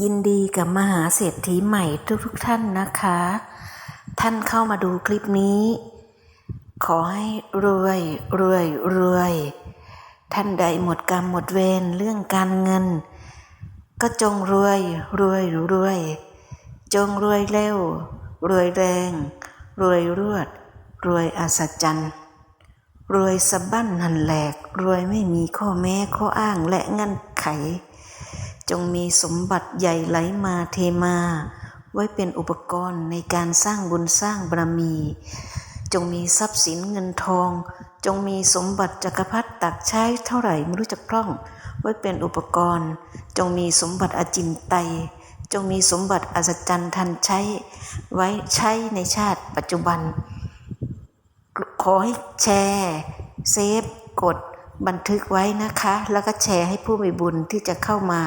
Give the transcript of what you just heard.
ยินดีกับมหาเศรษฐีใหม่ทุกๆทท่านนะคะ ท่านเข้ามาดูคลิปนี้ ขอให้รวยรวยรวย ท่านใดหมดกรรมหมดเวรเรื่องการเงิน ก็จงรวยรวยรวย จงรวยเร็ว รวยแรง รวยรวด รวยอัศจรรย์ รวยสะบั้นหันแหลก รวยไม่มีข้อแม้ข้ออ้างและเงื่อนไข จงมีสมบัติใหญ่ไหลมาเทมา ไว้เป็นอุปกรณ์ในการสร้างบุญสร้างบารมี จงมีทรัพย์สินเงินทอง จงมีสมบัติจักรพรรดิตักใช้เท่าไหร่ไม่รู้จักพร่อง ไว้เป็นอุปกรณ์ จงมีสมบัติอจินไตยจงมีสมบัติอัศจรรย์ทันใช้ ไว้ใช้ในชาติปัจจุบัน ขอให้แชร์เซฟ กดบันทึกไว้นะคะ แล้วก็แชร์ให้ผู้มีบุญที่จะเข้ามา